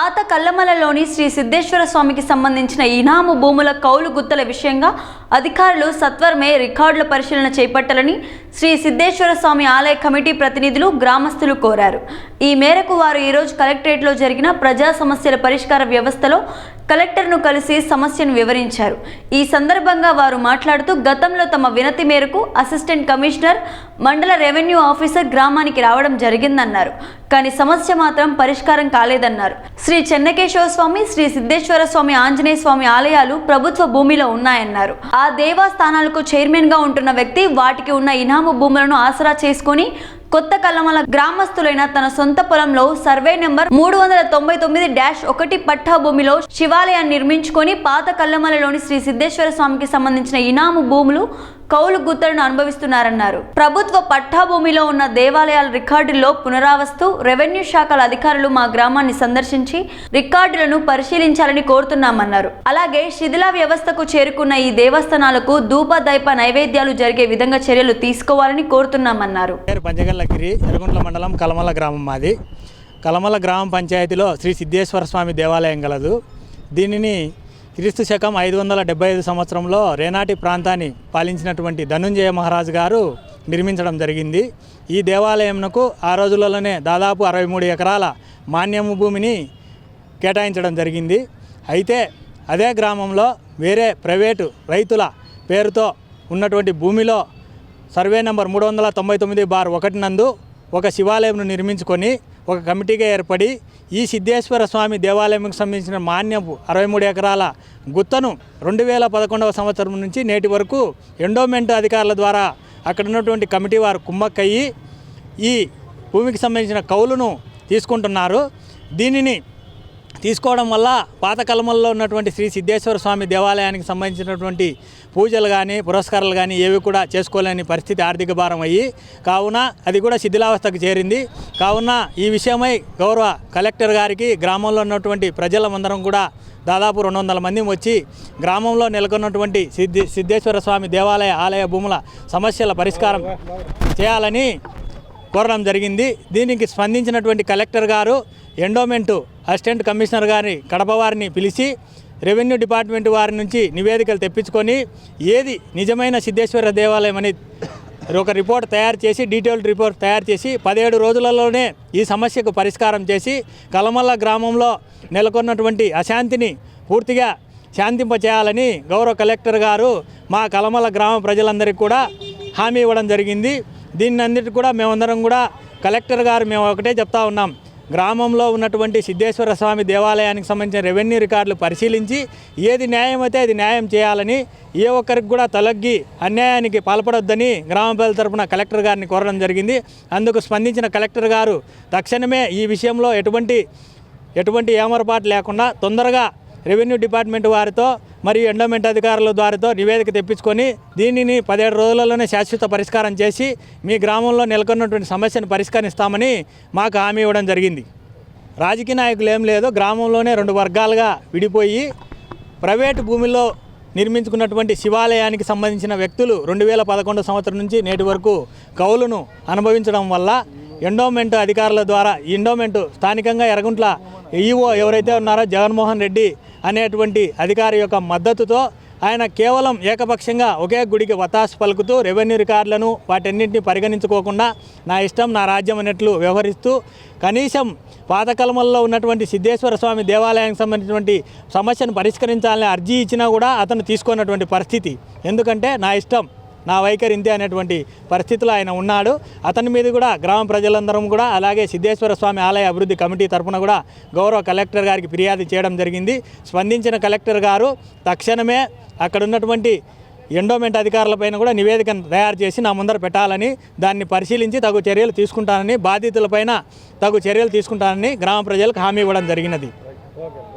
పాత కల్లమలలోని శ్రీ సిద్ధేశ్వర స్వామికి సంబంధించిన ఇనాము భూముల కౌలు గుత్తల విషయంగా అధికారులు సత్వరమే రికార్డుల పరిశీలన చేపట్టాలని శ్రీ సిద్ధేశ్వర స్వామి ఆలయ కమిటీ ప్రతినిధులు గ్రామస్తులు కోరారు. ఈ మేరకు వారు ఈరోజు కలెక్టరేట్లో జరిగిన ప్రజా సమస్యల పరిష్కార వ్యవస్థలో కలెక్టర్ను కలిసి సమస్యను వివరించారు. ఈ సందర్భంగా వారు మాట్లాడుతూ గతంలో తమ వినతి మేరకు అసిస్టెంట్ కమిషనర్ మండల రెవెన్యూ ఆఫీసర్ గ్రామానికి రావడం జరిగిందన్నారు. కానీ సమస్య మాత్రం పరిష్కారం కాలేదన్నారు. శ్రీ చెన్నకేశవ స్వామి శ్రీ సిద్ధేశ్వర స్వామి ఆంజనేయ స్వామి ఆలయాలు ప్రభుత్వ భూమిలో ఉన్నాయన్నారు. ఆ దేవస్థానాలకు చైర్మన్గా ఉంటున్న వ్యక్తి వాటికి ఉన్న ఇనాము భూములను ఆసరా చేసుకొని కొత్త కల్లమల గ్రామస్తులైన తన సొంత పొలంలో సర్వే నెంబర్ మూడు వందల తొంభై తొమ్మిది డాష్ ఒకటి పట్టా భూమిలో శివాలయాన్ని నిర్మించుకొని పాత కల్లమలలోని శ్రీ సిద్ధేశ్వర స్వామికి సంబంధించిన ఇనాము భూములు కౌలు గుత్తలను అనుభవిస్తున్నారన్నారు. ప్రభుత్వ పట్టా భూమిలో ఉన్న దేవాలయాల రికార్డుల్లో పునరావస్తు రెవెన్యూ శాఖల అధికారులు మా గ్రామాన్ని సందర్శించి రికార్డులను పరిశీలించాలని కోరుతున్నామన్నారు. అలాగే శిథిల వ్యవస్థకు చేరుకున్న ఈ దేవస్థానాలకు ధూప దైప నైవేద్యాలు జరిగే విధంగా చర్యలు తీసుకోవాలని కోరుతున్నామన్నారు. పేరు పంచగల్లగిరి మండలం కలమల గ్రామం మాది. కలమల గ్రామ పంచాయతీలో శ్రీ సిద్ధేశ్వర స్వామి దేవాలయం గలదు. దీనిని క్రీస్తు శకం ఐదు వందల డెబ్బై ఐదు సంవత్సరంలో రేనాటి ప్రాంతాన్ని పాలించినటువంటి ధనుంజయ మహారాజు గారు నిర్మించడం జరిగింది. ఈ దేవాలయంకు ఆ రోజులలోనే దాదాపు అరవై మూడు ఎకరాల మాన్యము భూమిని కేటాయించడం జరిగింది. అయితే అదే గ్రామంలో వేరే ప్రైవేటు రైతుల పేరుతో ఉన్నటువంటి భూమిలో సర్వే నెంబర్ మూడు వందల తొంభై తొమ్మిది బార్ ఒకటి నందు ఒక శివాలయంను నిర్మించుకొని ఒక కమిటీగా ఏర్పడి ఈ సిద్ధేశ్వర స్వామి దేవాలయంకు సంబంధించిన మాన్యపు అరవై మూడు ఎకరాల గుత్తను రెండు వేల పదకొండవ సంవత్సరం నుంచి నేటి వరకు ఎండోమెంట్ అధికారుల ద్వారా అక్కడ ఉన్నటువంటి కమిటీ వారు కుమ్మక్కయ్యి ఈ భూమికి సంబంధించిన కౌలును తీసుకుంటున్నారు. దీనిని తీసుకోవడం వల్ల పాత కలమల్లో ఉన్నటువంటి శ్రీ సిద్ధేశ్వర స్వామి దేవాలయానికి సంబంధించినటువంటి పూజలు కానీ పురస్కారాలు కానీ ఏవి కూడా చేసుకోలేని పరిస్థితి ఆర్థిక భారం అయ్యి కావున అది కూడా శిథిలావస్థకు చేరింది. కావున ఈ విషయమై గౌరవ కలెక్టర్ గారికి గ్రామంలో ఉన్నటువంటి ప్రజలమందరం కూడా దాదాపు రెండు వందల మంది వచ్చి గ్రామంలో నెలకొన్నటువంటి సిద్ధి సిద్ధేశ్వర స్వామి దేవాలయ ఆలయ భూముల సమస్యల పరిష్కారం చేయాలని కోరడం జరిగింది. దీనికి స్పందించినటువంటి కలెక్టర్ గారు ఎండోమెంటు అసిస్టెంట్ కమిషనర్ గారిని కడప వారిని పిలిచి రెవెన్యూ డిపార్ట్మెంట్ వారి నుంచి నివేదికలు తెప్పించుకొని ఏది నిజమైన సిద్ధేశ్వర దేవాలయం అని ఒక రిపోర్ట్ తయారు చేసి డీటెయిల్డ్ రిపోర్ట్ తయారు చేసి పదిహేడు రోజులలోనే ఈ సమస్యకు పరిష్కారం చేసి కలమల్ల గ్రామంలో నెలకొన్నటువంటి అశాంతిని పూర్తిగా శాంతింపచేయాలని గౌరవ కలెక్టర్ గారు మా కలమల గ్రామ ప్రజలందరికీ కూడా హామీ ఇవ్వడం జరిగింది. దీన్ని అన్నిటి కూడా మేమందరం కూడా కలెక్టర్ గారు మేము ఒకటే చెప్తా ఉన్నాం. గ్రామంలో ఉన్నటువంటి సిద్ధేశ్వర స్వామి దేవాలయానికి సంబంధించిన రెవెన్యూ రికార్డులు పరిశీలించి ఏది న్యాయం అయితే అది న్యాయం చేయాలని ఏ ఒక్కరికి కూడా తలగ్గి అన్యాయానికి పాల్పడొద్దని గ్రామ ప్రజల తరపున కలెక్టర్ గారిని కోరడం జరిగింది. అందుకు స్పందించిన కలెక్టర్ గారు తక్షణమే ఈ విషయంలో ఎటువంటి ఎటువంటి ఏమరపాటు లేకుండా తొందరగా రెవెన్యూ డిపార్ట్మెంట్ వారితో మరియు ఎండోమెంట్ అధికారుల ద్వారాతో నివేదిక తెప్పించుకొని దీనిని పదిహేడు రోజులలోనే శాశ్వత పరిష్కారం చేసి మీ గ్రామంలో నెలకొన్నటువంటి సమస్యను పరిష్కరిస్తామని మాకు హామీ ఇవ్వడం జరిగింది. రాజకీయ నాయకులు ఏం లేదు గ్రామంలోనే రెండు వర్గాలుగా విడిపోయి ప్రైవేటు భూమిలో నిర్మించుకున్నటువంటి శివాలయానికి సంబంధించిన వ్యక్తులు రెండు వేల పదకొండు సంవత్సరం నుంచి నేటి వరకు కౌలును అనుభవించడం వల్ల ఎండోమెంట్ అధికారుల ద్వారా ఈ ఎండోమెంట్ స్థానికంగా ఎరగుంట్ల ఈఓ ఎవరైతే ఉన్నారో జగన్మోహన్ రెడ్డి అనేటువంటి అధికారి యొక్క మద్దతుతో ఆయన కేవలం ఏకపక్షంగా ఒకే గుడికి వతాసు పలుకుతూ రెవెన్యూ రికార్డులను వాటన్నింటినీ పరిగణించుకోకుండా నా ఇష్టం నా రాజ్యం అన్నట్లు వ్యవహరిస్తూ కనీసం పాతకలమల్లో ఉన్నటువంటి సిద్ధేశ్వర స్వామి దేవాలయానికి సంబంధించినటువంటి సమస్యను పరిష్కరించాలని అర్జీ ఇచ్చినా కూడా అతను తీసుకున్నటువంటి పరిస్థితి. ఎందుకంటే నా ఇష్టం నా వైఖరి ఇంతే అనేటువంటి పరిస్థితిలో ఆయన ఉన్నాడు. అతని మీద కూడా గ్రామ ప్రజలందరం కూడా అలాగే సిద్ధేశ్వర స్వామి ఆలయ అభివృద్ధి కమిటీ తరపున కూడా గౌరవ కలెక్టర్ గారికి ఫిర్యాదు చేయడం జరిగింది. స్పందించిన కలెక్టర్ గారు తక్షణమే అక్కడ ఉన్నటువంటి ఎండోమెంట్ అధికారులపైన కూడా నివేదికను తయారు చేసి నా ముందర పెట్టాలని దాన్ని పరిశీలించి తగు చర్యలు తీసుకుంటానని బాధితులపైన తగు చర్యలు తీసుకుంటానని గ్రామ ప్రజలకు హామీ ఇవ్వడం జరిగినది.